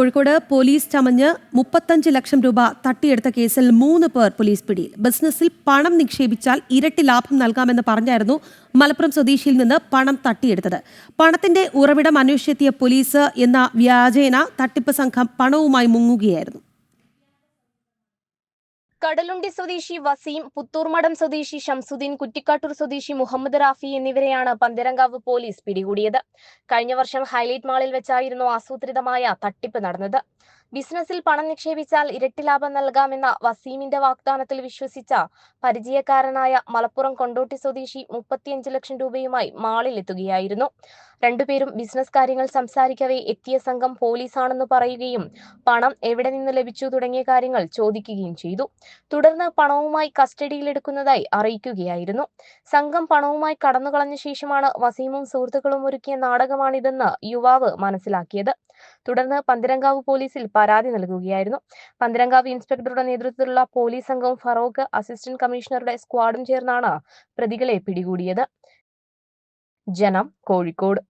Kozhikode police ചമഞ്ഞ് മുപ്പത്തഞ്ച് ലക്ഷം രൂപ തട്ടിയെടുത്ത കേസിൽ മൂന്ന് പേർ പോലീസ് പിടിയിൽ. ബിസിനസ്സിൽ പണം നിക്ഷേപിച്ചാൽ ഇരട്ടി ലാഭം നൽകാമെന്ന് പറഞ്ഞായിരുന്നു മലപ്പുറം സ്വദേശിയിൽ നിന്ന് പണം തട്ടിയെടുത്തത്. പണത്തിന്റെ ഉറവിടം അന്വേഷിച്ചെത്തിയ പോലീസ് എന്ന വ്യാജേന തട്ടിപ്പ് സംഘം പണവുമായി മുങ്ങുകയായിരുന്നു. കടലുണ്ടി സ്വദേശി വസീം പുത്തൂർമടം സ്വദേശി ഷംസുദ്ദീൻ കുറ്റിക്കാട്ടൂർ സ്വദേശി മുഹമ്മദ് റാഫി എന്നിവരെയാണ് പന്തരങ്കാവ് പോലീസ് പിടികൂടിയത്. കഴിഞ്ഞ വർഷം ഹൈലൈറ്റ് മാളിൽ വെച്ചായിരുന്നു ആസൂത്രിതമായ തട്ടിപ്പ് നടന്നത്. ബിസിനസ്സിൽ പണം നിക്ഷേപിച്ചാൽ ഇരട്ടി ലാഭം നൽകാമെന്ന വസീമിന്റെ വാഗ്ദാനത്തിൽ വിശ്വസിച്ച പരിചയക്കാരനായ മലപ്പുറം കൊണ്ടോട്ടി സ്വദേശി മുപ്പത്തിയഞ്ച് ലക്ഷം രൂപയുമായി മാളിൽ എത്തുകയായിരുന്നു. രണ്ടുപേരും ബിസിനസ് കാര്യങ്ങൾ സംസാരിക്കവേ എത്തിയ സംഘം പോലീസാണെന്ന് പറയുകയും പണം എവിടെ നിന്ന് ലഭിച്ചു തുടങ്ങിയ കാര്യങ്ങൾ ചോദിക്കുകയും ചെയ്തു. തുടർന്ന് പണവുമായി കസ്റ്റഡിയിലെടുക്കുന്നതായി അറിയിക്കുകയായിരുന്നു. സംഘം പണവുമായി കടന്നുകളഞ്ഞ ശേഷമാണ് വസീമും സുഹൃത്തുക്കളും ഒരുക്കിയ നാടകമാണിതെന്ന് യുവാവ് മനസ്സിലാക്കിയത്. തുടർന്ന് പന്തിരങ്കാവ് പോലീസിൽ പരാതി നൽകുകയായിരുന്നു. പന്തിരങ്കാവ് ഇൻസ്പെക്ടറുടെ നേതൃത്വത്തിലുള്ള പോലീസ് സംഘവും ഫറോക്ക് അസിസ്റ്റന്റ് കമ്മീഷണറുടെ സ്ക്വാഡും ചേർന്നാണ് പ്രതികളെ പിടികൂടിയത്. ജനം കോഴിക്കോട്.